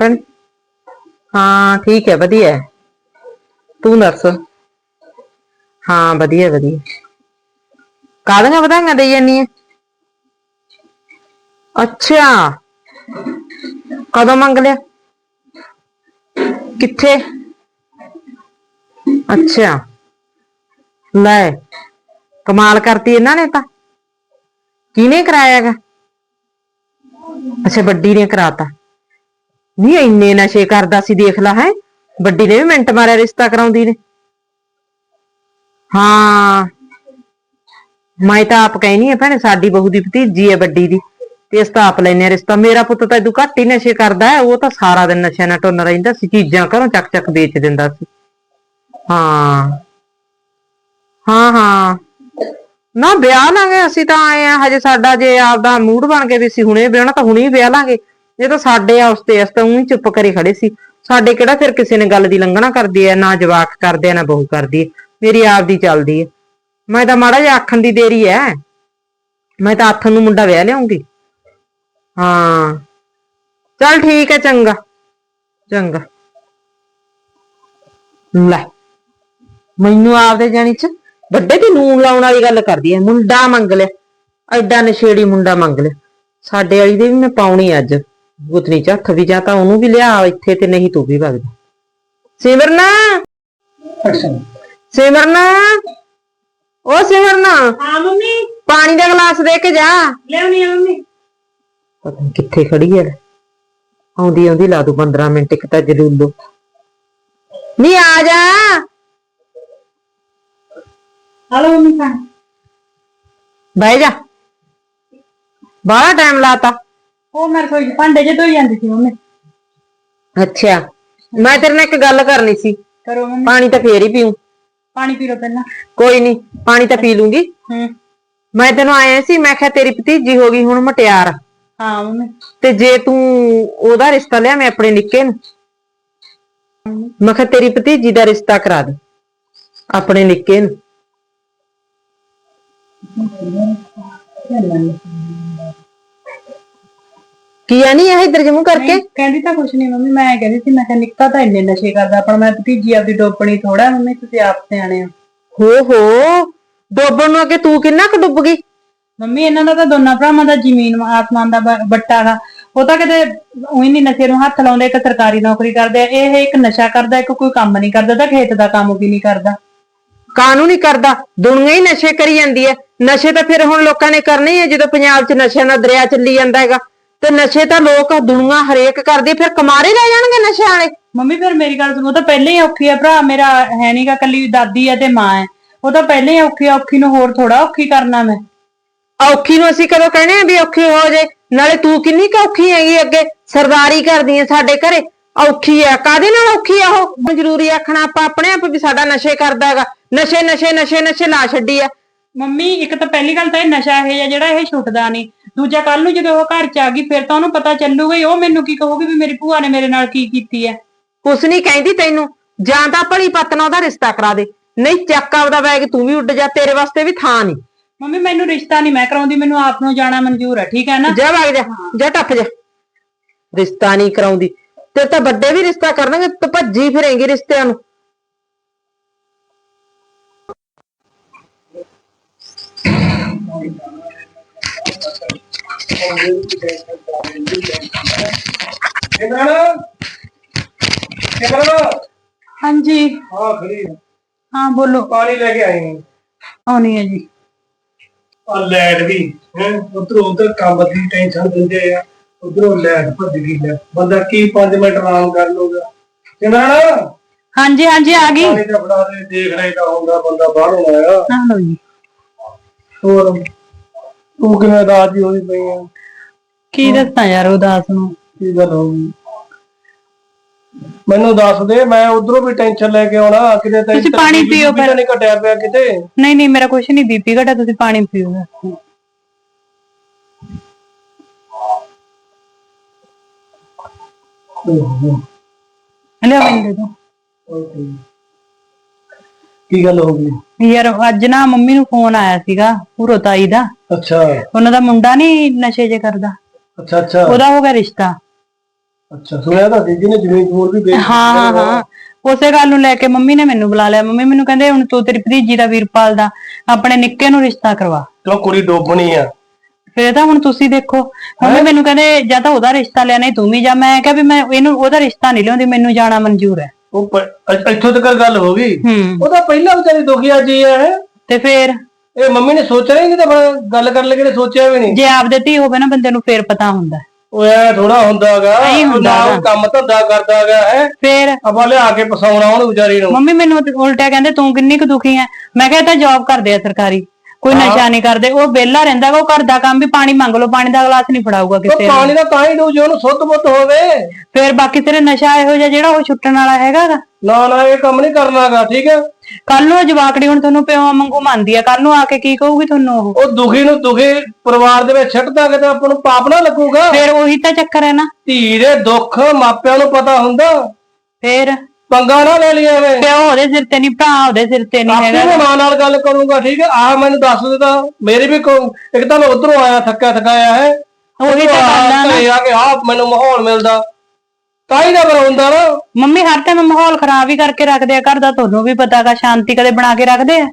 ਭੈਣ ਹਾਂ ਠੀਕ ਹੈ ਵਧੀਆ ਹੈ। ਤੂੰ ਦੱਸ ਹਾਂ ਵਧੀਆ ਵਧੀਆ ਕਾਹਦੀਆਂ ਵਧਾਈਆਂ ਦੇਈ ਜਾਨੀ ਹੈ ਅੱਛਾ ਕਦੋਂ ਮੰਗ ਲਿਆ ਕਿੱਥੇ ਅੱਛਾ ਲੈ ਕਮਾਲ ਕਰਤੀ ਇਹਨਾਂ ਨੇ ਤਾਂ ਕਿਹਨੇ ਕਰਾਇਆਗਾ ਅੱਛਾ ਵੱਡੀ ਨੇ ਕਰਾਤਾ ਨਹੀਂ ਇੰਨੇ ਨਸ਼ੇ ਕਰਦਾ ਸੀ, ਦੇਖ ਲਾ, ਹੈ। ਵੱਡੀ ਨੇ ਵੀ ਮਿੰਟ ਮਾਰਿਆ, ਰਿਸ਼ਤਾ ਕਰਾਉਂਦੀ ਨੇ। ਹਾਂ। ਮੈਂ ਤਾਂ ਆਪ ਕਹਿਨੀ ਆ, ਭੈਣੇ, ਸਾਡੀ ਬਹੂ ਦੀ ਭਤੀਜੀ ਹੈ ਵੱਡੀ ਦੀ, ਤੇ ਇਸ ਤਾਂ ਆਪ ਲੈਨੇ ਆ ਰਿਸ਼ਤਾ। ਮੇਰਾ ਪੁੱਤ ਤਾਂ ਇਦੂ ਘੱਟ ਹੀ ਨਸ਼ੇ ਕਰਦਾ ਹੈ, ਉਹ ਤਾਂ ਸਾਰਾ ਦਿਨ ਨਸ਼ਿਆਂ ਨਾਲ ਟੁੰਨ ਰਹਿੰਦਾ ਸੀ, ਚੀਜ਼ਾਂ ਘਰੋਂ ਚੱਕ ਚੱਕ ਵੇਚ ਦਿੰਦਾ ਸੀ। ਹਾਂ। ਹਾਂ ਹਾਂ। ਨਾ, ਵਿਆਹ ਲਾਂਗੇ, ਅਸੀਂ ਤਾਂ ਆਏ ਆ, ਹਜੇ ਸਾਡਾ ਜੇ ਆਪਦਾ ਮੂਡ ਬਣ ਕੇ ਵੀ ਅਸੀਂ ਹੁਣੇ ਵਿਆਹਣਾ, ਤਾਂ ਹੁਣੇ ਹੀ ਵਿਆਹ ਲਾਂਗੇ। ਇਹ ਤਾਂ ਸਾਡੇ ਆ ਉਸ ਤੇ, ਅਸੀਂ ਤਾਂ ਊਂ ਚੁੱਪ ਕਰੇ ਖੜੇ ਸੀ। ਸਾਡੇ ਕਿਹੜਾ ਫਿਰ ਕਿਸੇ ਨੇ ਗੱਲ ਦੀ ਲੰਘਣਾ ਕਰਦੀ ਐ ਨਾ ਜਵਾਕ ਕਰਦੇ ਆ, ਨਾ ਬਹੂ ਕਰਦੀ ਐ ਮੇਰੀ ਆਪ ਦੀ ਚੱਲਦੀ ਐ ਮੈਂ ਤਾਂ ਮਾੜਾ ਜਿਹਾ ਆਖਣ ਦੀ ਦੇਰੀ ਐ ਮੈਂ ਤਾਂ ਆਥਣ ਨੂੰ ਮੁੰਡਾ ਵਿਆਹ ਲਿਆਉਂਗੀ। ਹਾਂ। ਚੱਲ ਠੀਕ ਐ ਚੰਗਾ। ਚੰਗਾ। ਲੈ। ਮੈਨੂੰ ਆਪਦੇ ਜਾਣੀ ਚ ਵੱਡੇ ਤੇ ਨੂਨ ਲਾਉਣ ਵਾਲੀ ਗੱਲ ਕਰਦੀ ਐ ਮੁੰਡਾ ਮੰਗ ਲਿਆ। ਐਡਾ ਨਸ਼ੇੜੀ ਮੁੰਡਾ ਮੰਗ ਲਿਆ। ਸਾਡੇ ਵਾਲੀ ਦੇ ਵੀ ਮੈਂ ਪਾਉਣੀ ਅੱਜ। ਗੁੱਤਨੀ ਚ ਹੱਥ ਵੀ ਜਾਂ ਤਾਂ ਉਹਨੂੰ ਵੀ ਲਿਆ ਇੱਥੇ ਤੇ ਨਹੀਂ ਤੂੰ ਵੀ ਵਗ ਜਾ ਸਿਮਰਨ ਸਿਮਰਨ! ਉਹ ਸਿਮਰਨ! ਹਾਂ ਮੰਮੀ। ਪਾਣੀ ਦਾ ਗਲਾਸ ਦੇ ਕੇ ਜਾ। ਲਿਆਉਣੀ ਆ ਮੰਮੀ। ਪਤਾ ਨੀ ਕਿੱਥੇ ਖੜੀ ਐ। ਆਉਂਦੀ ਆਉਂਦੀ ਲਾ ਦੂ 15 ਮਿੰਟ ਇੱਕ ਤਾਂ ਜਲੂਲੋ ਨਹੀਂ ਆ ਜਾ। ਹਲੋ ਮੰਮੀ ਖਾਣ ਬਹਿ ਜਾ। ਬਾਹਲਾ ਟਾਈਮ ਲਾਤਾ। ਉਹ ਮੇਰੇ ਕੋਈ ਭਾਂਡੇ ਜੇ ਧੋਈ ਜਾਂਦੀ ਸੀ ਮੰਮੀ। ਅੱਛਾ ਮੈਂ ਤੇਰੇ ਨਾਲ ਇੱਕ ਗੱਲ ਕਰਨੀ ਸੀ। ਕਰੋ ਮੰਮੀ। ਪਾਣੀ ਤਾਂ ਫੇਰ ਹੀ ਪੀਉ ਪਾਣੀ ਪੀ ਲਓ ਪਹਿਲਾਂ। ਕੋਈ ਨਹੀਂ ਪਾਣੀ ਤਾਂ ਪੀ ਲੂੰਗੀ। ਹੂੰ। ਮੈਂ ਤੈਨੂੰ ਆਇਆ ਸੀ ਮੈਂ ਕਿਹਾ ਤੇਰੀ ਭਤੀਜੀ ਹੋ ਗਈ ਹੁਣ ਮਟਿਆਰ। ਹਾਂ ਮੰਮੀ। ਤੇ ਜੇ ਤੂੰ ਉਹਦਾ ਰਿਸ਼ਤਾ ਲਿਆ ਮੈਂ ਆਪਣੇ ਨਿੱਕੇ ਨੂੰ ਮੈਂ ਕਿਹਾ ਤੇਰੀ ਭਤੀਜੀ ਦਾ ਰਿਸ਼ਤਾ ਕਰਾ ਦੇ ਆਪਣੇ ਨਿੱਕੇ ਨੂੰ। ਕੀ ਆਨੀ ਹੈ ਇਧਰ ਜਮੂ ਕਰਕੇ। ਕਹਿੰਦੀ ਤਾਂ ਕੁਛ ਨਹੀਂ ਮੰਮੀ ਮੈਂ ਕਹਿੰਦੀ ਸੀ ਮੈਂ ਕਿਹਾ ਨਿੱਕਾ ਤਾਂ ਇੰਨੇ ਨਸ਼ੇ ਕਰਦਾ ਆਪਣਾ ਮੈਂ ਭਤੀਜੀ ਆਪਦੀ ਡੋਪਣੀ ਥੋੜਾ ਮੰਮੀ ਤੁਸੀਂ ਆਪ ਸਿਆਣੇ ਹੋ। ਹੋ ਹੋ ਡੋਬਣ ਨੂੰ ਅੱਗੇ ਤੂੰ ਕਿੰਨਾ ਕੁ ਡੁੱਬ ਗਈ? ਮੰਮੀ ਇਹਨਾਂ ਦਾ ਤਾਂ ਦੋਨਾਂ ਭਰਾਵਾਂ ਦਾ ਜ਼ਮੀਨ ਆਸਮਾਨ ਦਾ ਬ- ਬੱਟਾ ਗਾ। ਉਹ ਤਾਂ ਕਿਤੇ ਉਹੀ ਨਹੀਂ ਨਸ਼ੇ ਨੂੰ ਹੱਥ ਲਾਉਂਦੇ ਇੱਕ ਸਰਕਾਰੀ ਨੌਕਰੀ ਕਰਦੇ ਆ। ਇਹ ਇੱਕ ਨਸ਼ਾ ਕਰਦਾ ਇੱਕ ਕੋਈ ਕੰਮ ਨਹੀਂ ਕਰਦਾ ਤਾਂ ਖੇਤ ਦਾ ਕੰਮ ਵੀ ਨਹੀਂ ਕਰਦਾ। ਕਾਨੂੰਨ ਕਰਦਾ ਦੁਨੀਆ ਹੀ ਨਸ਼ੇ ਕਰੀ ਜਾਂਦੀ ਹੈ। ਨਸ਼ੇ ਤਾਂ ਫਿਰ ਹੁਣ ਲੋਕਾਂ ਨੇ ਕਰਨੇ ਹੀ ਹੈ ਜਦੋਂ ਪੰਜਾਬ 'ਚ ਨਸ਼ਿਆਂ ਦਾ ਦਰਿਆ ਚੱਲੀ ਜਾਂਦਾ ਹੈਗਾ। ਤੇ ਨਸ਼ੇ ਤਾਂ ਲੋਕ ਦੁਨੀਆ ਹਰੇਕ ਕਰਦੀ ਫਿਰ ਕਮਾਰੇ ਰਹਿ ਜਾਣਗੇ ਨਸ਼ੇ ਵਾਲੇ? ਮੰਮੀ ਫਿਰ ਮੇਰੀ ਗੱਲ ਸੁਣੋ ਉਹ ਤਾਂ ਪਹਿਲਾਂ ਹੀ ਔਖੀ ਆ ਭਰਾ ਮੇਰਾ ਹੈ ਨਹੀਂਗਾ ਕੱਲੀ ਦਾਦੀ ਆ ਤੇ ਮਾਂ ਹੈ ਉਹ ਤਾਂ ਪਹਿਲਾਂ ਹੀ ਔਖੀ ਆ ਔਖੀ ਨੂੰ ਹੋਰ ਥੋੜਾ ਔਖੀ ਕਰਨਾ ਮੈਂ। ਔਖੀ ਨੂੰ ਅਸੀਂ ਕਦੋਂ ਕਹਿੰਦੇ ਆ ਵੀ ਔਖੀ ਹੋ ਜੇ? ਨਾਲੇ ਤੂੰ ਕਿੰਨੀ ਕੁ ਔਖੀ ਹੈਗੀ ਅੱਗੇ? ਸਰਦਾਰੀ ਕਰਦੀ ਹੈ ਸਾਡੇ ਘਰੇ। ਔਖੀ ਆ ਕਾਦੇ ਨਾਲ ਔਖੀ ਆ ਉਹ? ਜ਼ਰੂਰੀ ਆਖਣਾ ਆਪਾਂ ਆਪਣੇ ਆਪ ਵੀ ਸਾਡਾ ਨਸ਼ੇ ਕਰਦਾ ਹੈਗਾ। ਨਸ਼ੇ ਨਸ਼ੇ ਨਸ਼ੇ ਨਸ਼ੇ ਲਾ ਛੱਡੀ ਆ। ਮੰਮੀ ਇੱਕ ਤਾਂ ਪਹਿਲੀ ਗੱਲ ਤਾਂ ਇਹ ਨਸ਼ਾ ਇਹ ਆ ਜਿਹੜਾ ਇਹ ਛੁੱਟਦਾ ਨਹੀਂ ਦੂਜਾ ਕੱਲ ਨੂੰ ਜਦੋਂ ਉਹ ਘਰ ਚ ਆ ਗਈ ਫਿਰ ਤਾਂ ਉਹਨੂੰ ਪਤਾ ਚੱਲੂਗਾ ਹੀ ਉਹ ਮੈਨੂੰ ਕੀ ਕਹੂਗੀ ਵੀ ਮੇਰੀ ਭੂਆ ਨੇ ਮੇਰੇ ਨਾਲ ਕੀ ਕੀਤੀ ਹੈ ਕੁਛ ਨਹੀਂ ਕਹਿੰਦੀ ਤੈਨੂੰ ਜਾਂ ਤਾਂ ਭਲੀ ਪਤਨਾ ਉਹਦਾ ਰਿਸ਼ਤਾ ਕਰਾ ਦੇ। ਨਹੀਂ ਚੱਕ ਆਪਦਾ ਬੈਗ ਤੂੰ ਵੀ ਉੱਡ ਜਾ ਤੇਰੇ ਵਾਸਤੇ ਵੀ ਥਾਂ ਨਹੀਂ। ਮੰਮੀ ਮੈਨੂੰ ਰਿਸ਼ਤਾ ਨਹੀਂ ਮੈਂ ਕਰਾਉਂਦੀ ਮੈਨੂੰ ਆਪ ਨੂੰ ਜਾਣਾ ਮਨਜ਼ੂਰ ਹੈ ਠੀਕ ਹੈ ਨਾ? ਜਾ ਵਗ ਜਾ ਜਾ ਟੱਪ ਜਾ। ਰਿਸ਼ਤਾ ਨਹੀਂ ਕਰਾਉਂਦੀ। ਤੇ ਤਾਂ ਵੱਡੇ ਵੀ ਰਿਸ਼ਤਾ ਕਰਨਗੇ ਤੂੰ ਭੱਜੀ ਫਿਰੇਂਗੀ ਰਿਸ਼ਤਿਆਂ ਨੂੰ। ਸਿਮਰਨ ਸਿਮਰਨ ਹਾਂਜੀ। ਹਾਂ ਖੜੀ ਆ। ਹਾਂ ਬੋਲੋ। ਪਾਣੀ ਲੈ ਕੇ ਆਈ। ਆਉਣੀ ਹੈ ਜੀ। ਆ ਲੈਟ ਵੀ ਹੈ ਉਧਰੋਂ ਉਧਰ ਕੰਮ ਦੀ ਟੈਨਸ਼ਨ ਦਿੰਦੇ ਆ। ਉਧਰੋਂ ਲੈਟ ਭੱਜ ਗਈ ਲੈ। ਬੰਦਾ ਕੀ 5 ਮਿੰਟ ਆਰਾਮ ਕਰ ਲਊਗਾ। ਸਿਮਰਨ ਹਾਂਜੀ ਹਾਂਜੀ ਆ ਗਈ। ਪਾਣੀ ਤਾਂ ਫੜਾ ਦੇ ਦੇਖ ਨਹੀਂ ਤਾਂ ਹੁੰਦਾ ਬੰਦਾ ਬਾਹਰੋਂ ਆਇਆ। ਹਾਂ ਲਓ ਜੀ। ਹੋਰ? ਤੂੰ ਕਿਵੇਂ ਰਾਜੀ ਹੋਈ ਪਈ ਆ? ਕੀ ਦੱਸਾਂ ਯਾਰ ਉਦਾਸ ਨੂੰ? ਕੀ ਗੱਲ ਹੋ ਗਈ? ਮੈਨੂੰ ਦੱਸ ਦੇ ਮੈਂ ਉਧਰੋਂ ਵੀ ਟੈਨਸ਼ਨ ਲੈ ਕੇ ਆਉਣਾ ਕਿਤੇ ਤਾਂ ਤੁਸੀਂ ਪਾਣੀ ਪੀਓ ਫਿਰ ਨਹੀਂ ਘਟਿਆ ਪਿਆ ਕਿਤੇ। ਨਹੀਂ ਨਹੀਂ ਮੇਰਾ ਕੁਛ ਨਹੀਂ ਬੀਪੀ ਘਟਾ ਤੁਸੀਂ ਪਾਣੀ ਪੀਓ। ਲਿਓ ਮੈਨੂੰ ਦੇ ਕੀ ਗੱਲ ਹੋ ਗਈ? ਯਾਰ ਅੱਜ ਨਾ ਮੰਮੀ ਨੂੰ ਫੋਨ ਆਇਆ ਸੀਗਾ ਪੂਰੋ ਤਾਈ ਦਾ। ਅੱਛਾ। ਉਹਨਾਂ ਦਾ ਮੁੰਡਾ ਨਹੀਂ ਨਸ਼ੇ ਜੇ ਕਰਦਾ। ਅੱਛਾ ਅੱਛਾ। ਉਹਦਾ ਹੋ ਗਿਆ ਰਿਸ਼ਤਾ। ਅੱਛਾ ਸੁਣਿਆ ਤਾਂ ਸੀ ਜਿਹਨੇ ਜ਼ਮੀਨ ਜਮੂਨ ਵੀ ਵੇਚ ਹਾਂ ਹਾਂ ਹਾਂ। ਉਸੇ ਗੱਲ ਨੂੰ ਲੈ ਕੇ ਮੰਮੀ ਨੇ ਮੈਨੂੰ ਬੁਲਾ ਲਿਆ। ਮੰਮੀ ਮੈਨੂੰ ਕਹਿੰਦੇ ਹੁਣ ਤੂੰ ਤੇਰੀ ਭਤੀਜੀ ਦਾ ਵੀਰਪਾਲ ਦਾ ਆਪਣੇ ਨਿੱਕੇ ਨੂੰ ਰਿਸ਼ਤਾ ਕਰਵਾ। ਕਿਉਂ ਕੁੜੀ ਡੋਬਣੀ ਆ? ਫਿਰ ਤਾਂ ਹੁਣ ਤੁਸੀਂ ਦੇਖੋ। ਮੰਮੀ ਮੈਨੂੰ ਕਹਿੰਦੇ ਜਾਂ ਤਾਂ ਉਹਦਾ ਰਿਸ਼ਤਾ ਲਿਆ ਨਹੀਂ ਤੂੰ ਵੀ ਜਾ। ਮੈਂ ਕਿਹਾ ਵੀ ਮੈਂ ਇਹਨੂੰ ਉਹਦਾ ਰਿਸ਼ਤਾ ਨਹੀਂ ਲਿਆਉਂਦੀ ਮੈਨੂੰ ਜਾਣਾ ਮਨਜ਼ੂਰ ਹੈ। ਉਹ ਪ- ਇੱਥ- ਇੱਥੋਂ ਤੱਕ ਗੱਲ ਹੋ ਗਈ। ਹੂੰ। ਉਹਦਾ ਪਹਿਲਾਂ ਵਿਚਾਰੀ ਦੁਖੀਆ ਜੀ ਹੈ। ਤੇ ਫਿਰ? ਇਹ ਮੰਮੀ ਨੇ ਸੋਚਿਆ ਹੀ ਨਹੀਂ ਤਾਂ ਫਿਰ ਗੱਲ ਕਰਨ ਲੱਗੇ ਨੇ ਸੋਚਿਆ ਵੀ ਨਹੀਂ। ਜੇ ਆਪਦੇ ਧੀ ਹੋਵੇ ਨਾ ਬੰਦੇ ਨੂੰ ਫੇਰ ਪਤਾ ਹੁੰਦਾ। ਹੈ। ਉਹ ਐ ਥੋੜਾ ਹੁੰਦਾਗਾ ਨਹੀਂ ਹੁੰਦਾ ਨਾ ਉਹ। ਕੰਮ ਧੰਦਾ ਕਰਦਾਗਾ ਹੈ। ਫੇਰ? ਆਪਾਂ ਲਿਆ ਕੇ ਪਸਾਉਣਾ ਉਹਨੂੰ ਵਿਚਾਰੀ ਨੂੰ। ਮੰਮੀ ਮੈਨੂੰ ਤੇ ਉਲਟਿਆ ਕਹਿੰਦੇ ਤੂੰ ਕਿੰਨੀ ਕੁ ਦੁਖੀ ਐ? ਮੈਂ ਕਿਹਾ ਇਹ ਤਾਂ ਜੌਬ ਕਰਦੇ ਆ ਸਰਕਾਰੀ। ਕੋਈ ਨਸ਼ਾ ਨਹੀਂ ਕਰਦੇ ਉਹ ਵਿਹਲਾ ਰਹਿੰਦਾ ਉਹ ਘਰ ਦਾ ਕੰਮ ਵੀ ਪਾਣੀ ਮੰਗ ਲਓ ਪਾਣੀ ਦਾ ਗਲਾਸ ਨਹੀਂ ਫੜਾਊਗਾ ਕਿਸੇ ਨੂੰ। ਪਾਣੀ ਦਾ ਤਾਂ ਹੀ ਡੂ ਜੇ ਉਹਨੂੰ ਸੁੱਧ ਬੁੱਧ ਹੋਵੇ। ਫੇਰ ਬਾਕੀ ਤੇਰੇ ਨਸ਼ਾ ਇਹੋ ਜਿਹਾ ਜਿਹੜਾ ਉਹ ਛੁੱਟਣ ਵਾਲਾ ਹੈਗਾ ਗਾ। ਨਾ ਨਾ ਇਹ ਕੰਮ ਨਹੀਂ ਕਰਨਾਗਾ ਠੀਕ ਹੈ? ਕੱਲ ਨੂੰ ਉਹ ਜਵਾਕੜੀ ਹੁਣ ਤੁਹਾਨੂੰ ਪਿਓ ਵਾਂਗੂ ਮੰਨਦੀ ਆ ਕੱਲ ਨੂੰ ਆ ਕੇ ਕੀ ਕਹੂਗੀ ਤੁਹਾਨੂੰ ਉਹ? ਉਹ ਦੁਖੀ ਨੂੰ ਦੁਖੀ ਪਰਿਵਾਰ ਦੇ ਵਿੱਚ ਛੱਡਦਾ ਕਿ ਤਾਂ ਆਪਾਂ ਨੂੰ ਪਾਪ ਨਾ ਲੱਗੂਗਾ। ਫੇਰ ਉਹੀ ਤਾਂ ਚੱਕਰ ਹੈ ਨਾ। ਧੀ ਦੇ ਦੁੱਖ ਮਾਪਿਆਂ ਨੂੰ ਪਤਾ ਹੁੰਦਾ। ਫੇਰ ਪੰਗਾ ਨਾ ਲੈ ਲਿਆ ਵੇ ਪਿਓ ਉਹਦੇ ਸਿਰ ਤੇ ਨਹੀਂ ਭਰਾ ਉਹਦੇ ਸਿਰ ਤੇ ਨਹੀਂ ਆਪੇ ਹੈਗਾ। ਮੈਂ ਮਾਂ ਨਾਲ ਗੱਲ ਕਰੂੰਗਾ ਠੀਕ ਹੈ? ਆ ਮੈਨੂੰ ਦੱਸ ਦਿੱਤਾ ਮੇਰੀ ਵੀ ਕੋ- ਇੱਕ ਤਾਂ ਮੈਂ ਉਧਰੋਂ ਆਇਆ ਥੱਕਿਆ ਥਕਾਇਆ ਹੈ। ਉਹੀ ਤਾਂ ਗੱਲ ਆ ਨਾ। ਘਰੇ ਆ ਕੇ ਆ ਮੈਨੂੰ ਮਾਹੌਲ ਮਿਲਦਾ। ਤਾਂ ਹੀ ਨਾ ਫਿਰ ਹੁੰਦਾ ਨਾ। ਮੰਮੀ ਹਰ ਟਾਈਮ ਮਾਹੌਲ ਖਰਾਬ ਹੀ ਕਰਕੇ ਰੱਖਦੇ ਆ। ਘਰ ਦਾ ਤੁਹਾਨੂੰ ਵੀ ਪਤਾਗਾ ਸ਼ਾਂਤੀ ਕਦੇ ਬਣਾ ਕੇ ਰੱਖਦੇ ਆ?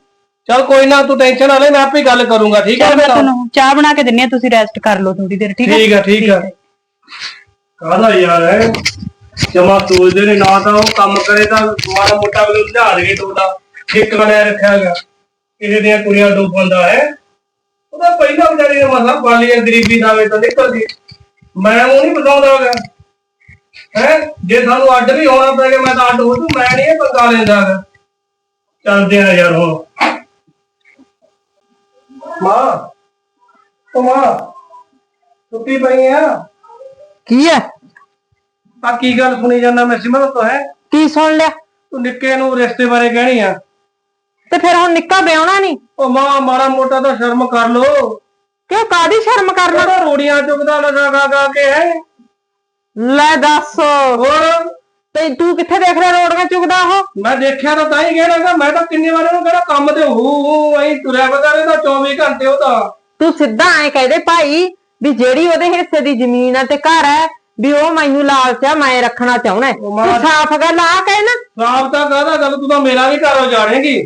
ਚਲ ਕੋਈ ਨਾ ਤੂੰ ਟੈਨਸ਼ਨ ਨਾ ਲੈ ਮੈਂ ਆਪੇ ਗੱਲ ਕਰੂੰਗਾ ਠੀਕ ਹੈ ਚਲ ਮੈਂ? ਤੁਹਾਨੂੰ ਚਾਹ ਬਣਾ ਕੇ ਦਿੰਨੀ ਆ ਤੁਸੀਂ ਰੈਸਟ ਕਰ ਲਓ ਥੋੜੀ ਦੇਰ ਠੀਕ ਹੈ ਠੀਕ ਹੈ। ਠੀਕ ਹੈ। ਕਾਹਦਾ ਯਾਰ ਹੈ? ਜਮਾ ਸੋਚਦੇ ਨੇ, ਨਾ ਤਾਂ ਉਹ ਕੰਮ ਕਰੇ ਤਾਂ ਮਾੜਾ ਮੋਟਾ ਵੀ ਲਿਆ ਦੇ ਤੋਦਾ ਠੇਕ ਬਣਿਆ ਰੱਖਿਆ ਹੈਗਾ ਕਿਸੇ ਦੀਆਂ ਕੁੜੀਆਂ ਡੋਬਣ ਦਾ ਹੈ। ਉਹਦਾ ਪਹਿਲਾਂ ਵਿਚਾਰੀ ਨੇ ਮਸਾ ਪਾਲੀ ਗਰੀਬੀ ਦਾ ਵੇ ਤਾਂ ਨਿਕਲ ਮੈਂ ਉਹ ਨਹੀਂ ਬਤਾਉਂਦਾ ਹੈਗਾ। ਹੈ? ਜੇ ਸਾਨੂੰ ਅੱਡ ਵੀ ਹੋਣਾ ਪੈ ਗਿਆ, ਮੈਂ ਤਾਂ ਅੱਡ ਹੋ ਜੂ, ਮੈਂ ਨਹੀਂ ਇਹ ਪੰਗਾ ਲੈਂਦਾ ਹੈਗਾ। ਚੱਲਦੇ ਆ ਯਾਰ ਹੁਣ। ਮਾਂ, ਉਹ ਮਾਂ, ਸੁੱਤੀ ਪਈ ਆ? ਕੀ ਹੈ? ਆ ਕੀ ਗੱਲ ਸੁਣੀ ਜਾਂਦਾ ਮੈਂ ਸਿਮਰਤ ਤੋਂ ਹੈ? ਕੀ ਸੁਣ ਲਿਆ? ਤੂੰ ਨਿੱਕੇ ਨੂੰ ਰਿਸ਼ਤੇ ਬਾਰੇ ਕਹਿਣੀ ਆ। ਤੇ ਫਿਰ ਹੁਣ ਨਿੱਕਾ ਵਿਆਹਣਾ ਨਹੀਂ ਉਹ ਮਾਂ ਮਾੜਾ ਮੋਟਾ ਤਾਂ ਸ਼ਰਮ ਕਰ ਲੋ ਕਿਉਂ ਕਾਦੀ ਸ਼ਰਮ ਕਰਨਾ? ਰੋੜੀਆਂ ਚੁੱਕਦਾ ਲਗਾ ਗਾ ਗਾ ਕੇ ਹੈ? ਲੈ ਦੱਸ। ਹੋਰ? ਤੇ ਤੂੰ ਕਿੱਥੇ ਦੇਖ ਰਿਹਾ ਰੋੜੀਆਂ ਚੁਗਦਾ ਉਹ? ਮੈਂ ਦੇਖਿਆ ਤਾਂ ਤਾਂ ਹੀ ਕਹਿਣਾਗਾ ਮੈਂ ਤਾਂ ਕਿੰਨੀ ਵਾਰ ਉਹਨੂੰ ਕਿਹੜਾ ਕੰਮ ਤੇ ਹੂ ਹੂ ਐਂ ਤੁਰਿਆ ਵਗਾਰੇ ਦਾ 24 ਘੰਟੇ ਉਹਦਾ ਤੂੰ। ਸਿੱਧਾ ਐ ਕਹਦੇ ਭਾਈ ਵੀ ਜਿਹੜੀ ਉਹਦੇ ਹਿੱਸੇ ਦੀ ਜ਼ਮੀਨ ਆ ਤੇ ਘਰ ਹੈ ਵੀ ਉਹ ਮੈਨੂੰ ਲਾਲਚ ਆ ਮੈਂ ਰੱਖਣਾ ਚਾਹੁੰਦਾ ਉਹ ਤੂੰ ਮਾਂ- ਸਾਫ਼ ਗੱਲ ਆ ਕਹਿ ਨਾ। ਸਾਫ਼ ਤਾਂ ਕਹਦਾ ਗੱਲ ਤੂੰ ਤਾਂ ਮੇਰਾ ਵੀ ਘਰ ਉਜਾੜੇਂਗੀ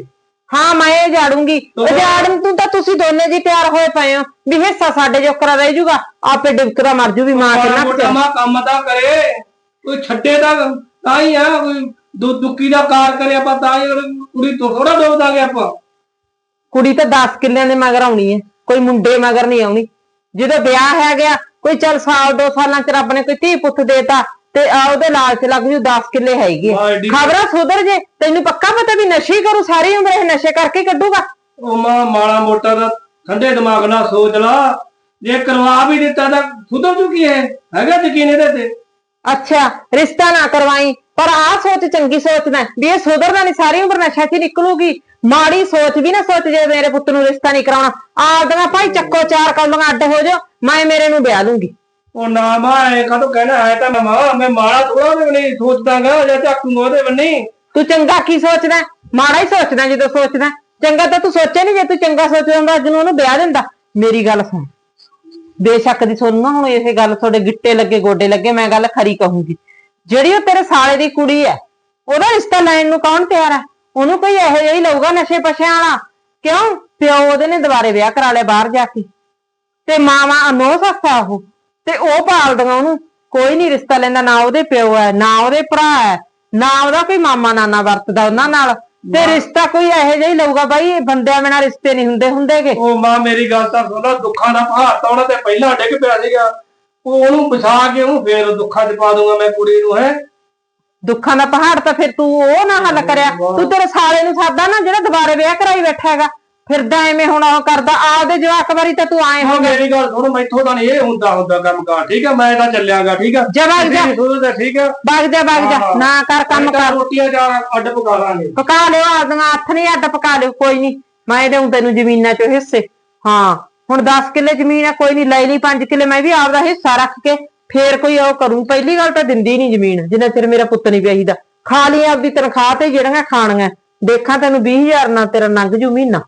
ਹਾਂ ਮੈਂ ਇਹ ਜਾੜੂੰਗੀ ਜਾੜਨ ਤੂੰ ਤਾਂ ਤੁਸੀਂ ਦੋਨੇ ਜੀ ਤਿਆਰ ਹੋਏ ਪਏ ਹੋ। ਵੀ ਹਿੱਸਾ ਸਾਡੇ ਜੋਕਰਾ ਰਹਿ ਜਾਊਗਾ ਆਪੇ ਡਿਬਕਰਾ ਮਰ ਜੂ ਵੀ ਮਾਂ ਮਾੜਾ ਕੁ ਮੋਟਾ ਚਿਰ। ਮਾਂ ਕੰਮ ਤਾਂ ਕਰੇ। ਕੋਈ ਛੱਡੇ ਤਾਂ ਤਾਂ ਹੀ ਆ ਕੋਈ ਦੁ ਦੁੱਕੀ ਦਾ ਕਾਰ ਕਰੇ ਆਪਾਂ ਤਾਂ ਹੀ ਅਗਰ ਕੁੜੀ ਤੋਂ ਥੋੜਾ ਡੋਬ ਦਾਂਗੇ ਆਪਾਂ। ਕੁੜੀ ਤਾਂ 10 ਕਿੱਲਿਆਂ ਦੇ ਮਗਰ ਆਉਣੀ ਹੈ ਕੋਈ ਮੁੰਡੇ ਮਗਰ ਨਹੀਂ ਆਉਣੀ। ਜਦੋਂ ਵਿਆਹ ਹੈ ਗਿਆ ਕੋਈ ਚੱਲ ਸਾਲ ਦੋ ਸਾਲਾਂ ਚ ਰੱਬ ਨੇ ਕੋਈ ਧੀ ਪੁੱਤ ਦੇਤਾ ਤੇ ਆ ਉਹਦੇ ਲਾਲਚ ਲੱਗ ਜੂ 10 ਕਿੱਲੇ ਹੈਗੇ ਐਡੀ- ਖਬਰਾਂ ਸੁਧਰ ਜੇ ਤੈਨੂੰ ਪੱਕਾ ਪਤਾ ਵੀ ਨਸ਼ੇ ਹੀ ਕਰੂ ਸਾਰੀ ਉਮਰ ਇਹ ਨਸ਼ੇ ਕਰਕੇ ਹੀ ਕੱਢੂਗਾ। ਉਹ ਮਾਂ ਮਾੜਾ ਮੋਟਾ ਦਾ ਠੰਡੇ ਦਿਮਾਗ ਨਾਲ ਸੋਚ ਲਾ। ਜੇ ਕਰਵਾ ਵੀ ਦਿੱਤਾ ਤਾਂ ਸੁਧਰ ਚੁੱਕੀ ਹੈ ਹੈਗਾ ਯਕੀਨ ਇਹਦੇ ਤੇ? ਅੱਛਾ ਰਿਸ਼ਤਾ ਨਾ ਕਰਵਾਈ ਪਰ ਆ ਸੋਚ ਚੰਗੀ ਸੋਚਦਾ ਵੀ ਇਹ ਸੁਧਰਦਾ ਨਹੀਂ ਸਾਰੀ ਉਮਰ ਨਸ਼ਾ 'ਚ ਹੀ ਨਿਕਲੂਗੀ। ਮਾੜੀ ਸੋਚ ਵੀ ਨਾ ਸੋਚ ਜੇ ਮੇਰੇ ਪੁੱਤ ਨੂੰ ਰਿਸ਼ਤਾ ਨਹੀਂ ਕਰਾਉਣਾ। ਆਪਦੀਆਂ ਭਾਈ ਚੱਕੋ ਚਾਰ ਕੌਲੀਆਂ ਅੱਡ ਹੋ ਜਾ ਮੈਂ ਮੇਰੇ ਨੂੰ ਵਿਆਹ ਲੂੰਗੀ ਉਹ ਨਾ ਮਾਂ ਐ ਕਾਹਤੋਂ ਕਹਿਣਾ ਹੈ ਤਾਂ ਮੈਂ ਮਾਂ ਮੈਂ ਮਾੜਾ ਥੋੜਾ ਉਹਦੇ ਨਹੀਂ ਸੋਚਦਾਗਾ ਜਾਂ ਝਾਕੂਗਾ ਉਹਦੇ ਬੰਨੀ। ਤੂੰ ਚੰਗਾ ਕੀ ਸੋਚਦਾ? ਹੈ? ਮਾੜਾ ਹੀ ਸੋਚਦਾ ਜਦੋਂ ਸੋਚਦਾ। ਹੈ। ਚੰਗਾ ਤਾਂ ਤੂੰ ਸੋਚਿਆ ਨਹੀਂ ਜੇ ਤੂੰ ਚੰਗਾ ਸੋਚਦਾ ਹੁੰਦਾ ਅੱਜ ਨੂੰ ਉਹਨੂੰ ਵਿਆਹ ਦਿੰਦਾ। ਮੇਰੀ ਗੱਲ ਸੁਣ। ਬੇਸ਼ੱਕ ਦੀ ਸੁਣ ਨਾ ਹੁਣ ਇਹ ਗੱਲ ਤੁਹਾਡੇ ਗਿੱਟੇ ਲੱਗੇ ਗੋਡੇ ਲੱਗੇ ਮੈਂ ਗੱਲ ਖਰੀ ਕਹੂੰਗੀ। ਜਿਹੜੀ ਉਹ ਤੇਰੇ ਸਾਲੇ ਦੀ ਕੁੜੀ ਹੈ ਉਹਦਾ ਰਿਸ਼ਤਾ ਲੈਣ ਨੂੰ ਕੌਣ ਤਿਆਰ ਹੈ? ਉਹਨੂੰ ਕੋਈ ਇਹੋ ਜਿਹਾ ਹੀ ਲਊਗਾ ਨਸ਼ੇ ਪਛਿਆਂ ਵਾਲਾ? ਕਿਉਂ? ਪਿਓ ਉਹਦੇ ਨੇ ਦੁਬਾਰੇ ਵਿਆਹ ਕਰਾ ਲਿਆ ਬਾਹਰ ਜਾ ਕੇ। ਤੇ ਮਾਵਾ ਅਨੋ ਸੱਸਾ ਉਹ। ਤੇ ਉਹ ਪਾਲਦੀਆਂ ਉਹਨੂੰ। ਕੋਈ ਨਹੀਂ ਰਿਸ਼ਤਾ ਲੈਂਦਾ ਨਾ ਉਹਦੇ ਪਿਓ ਹੈ ਨਾ ਉਹਦੇ ਭਰਾ ਹੈ ਨਾ ਉਹਦਾ ਕੋਈ ਮਾਮਾ ਨਾਨਾ ਵਰਤਦਾ ਉਹਨਾਂ ਨਾਲ। ਤੇ ਰਿਸ਼ਤਾ ਕੋਈ ਇਹੋ ਜਿਹਾ ਹੀ ਲਊਗਾ ਬਾਈ ਬੰਦਿਆਂ ਬਿਨਾਂ ਰਿਸ਼ਤੇ ਨਹੀਂ ਹੁੰਦੇ ਹੁੰਦੇਗੇ। ਉਹ ਮਾਂ ਮੇਰੀ ਗੱਲ ਤਾਂ ਸੁਣ ਲਾ ਦੁੱਖਾਂ ਦਾ ਪਹਾੜ ਤਾਂ ਉਹਨਾਂ ਤੇ ਪਹਿਲਾਂ ਡਿੱਗ ਪਿਆ ਸੀਗਾ। ਉਹ ਉਹਨੂੰ ਵਿਛਾ ਕੇ ਉਹਨੂੰ ਫੇਰ ਦੁੱਖਾਂ 'ਚ ਪਾ ਦੂੰਗਾ ਮੈਂ ਕੁੜੀ ਨੂੰ ਹੈ। ਦੁੱਖਾਂ ਦਾ ਪਹਾੜ ਤਾਂ ਫਿਰ ਤੂੰ ਉਹ ਨਾ ਹੱਲ ਕਰਿਆ। ਤੂੰ ਤੇਰੇ ਸਾਲੇ ਨੂੰ ਸਾਦਾ ਨਾ ਜਿਹੜਾ ਦੁਬਾਰੇ ਵਿਆਹ ਕਰਾਈ ਬੈਠਾ ਹੈਗਾ। ਫਿਰਦਾ ਐਵੇਂ ਹੁਣ ਉਹ ਕਰਦਾ। ਆਪਦੇ ਜਵਾਕ ਵਾਰੀ ਤਾਂ ਤੂੰ ਆਏ ਹੋ ਮੇਰੀ ਗੱਲ ਸੁਣ ਮੈਥੋਂ ਤਾਂ ਨਹੀਂ ਇਹ ਹੁੰਦਾ ਹੁੰਦਾ ਕੰਮ ਕਾਰ ਠੀਕ ਹੈ ਮੈਂ ਤਾਂ ਚੱਲਿਆਗਾ ਠੀਕ ਹੈ ਜਾ ਵਗ ਜਾ। ਸੁਣਦਾ ਠੀਕ ਹੈ ਵਗ ਜਾ ਵਗ ਜਾ। ਨਾ ਕਰ ਕੰਮ ਤਾਂ ਕਰ। ਰੋਟੀਆਂ ਚਾਰ ਅੱਡ ਪਕਾ ਲਾਂਗੇ। ਪਕਾ ਲਿਓ ਆਪਦੀਆਂ ਹੱਥ ਨਹੀਂ ਅੱਡ ਪਕਾ ਲਿਓ ਕੋਈ ਨਹੀਂ ਮੈਂ ਦੇਉਂ ਤੈਨੂੰ ਜ਼ਮੀਨਾਂ ਚੋਂ ਹਿੱਸੇ। ਹਾਂ। ਹੁਣ 10 ਕਿੱਲੇ ਜ਼ਮੀਨ ਹੈ ਕੋਈ ਨਹੀਂ ਲੈ ਲਈ 5 ਕਿੱਲੇ ਮੈਂ ਵੀ ਆਪਦਾ ਹਿੱਸਾ ਰੱਖ ਕੇ ਫੇਰ ਕੋਈ ਉਹ ਕਰੂ, ਪਹਿਲੀ ਗੱਲ ਤਾਂ ਦਿੰਦੀ ਨਹੀਂ ਜ਼ਮੀਨ, ਜਿੰਨਾ ਚਿਰ ਮੇਰਾ ਪੁੱਤ ਨਹੀਂ ਵਿਆਹੀਦਾ ਖਾ ਲਈ ਆਪਦੀ ਤਨਖਾਹ ਤੇ ਜਿਹੜੀਆਂ ਖਾਣੀਆਂ, ਦੇਖਾਂ ਤੈਨੂੰ 20000 ਨਾਲ ਤੇਰਾ ਲੰਘ ਜੂ ਮਹੀਨਾ।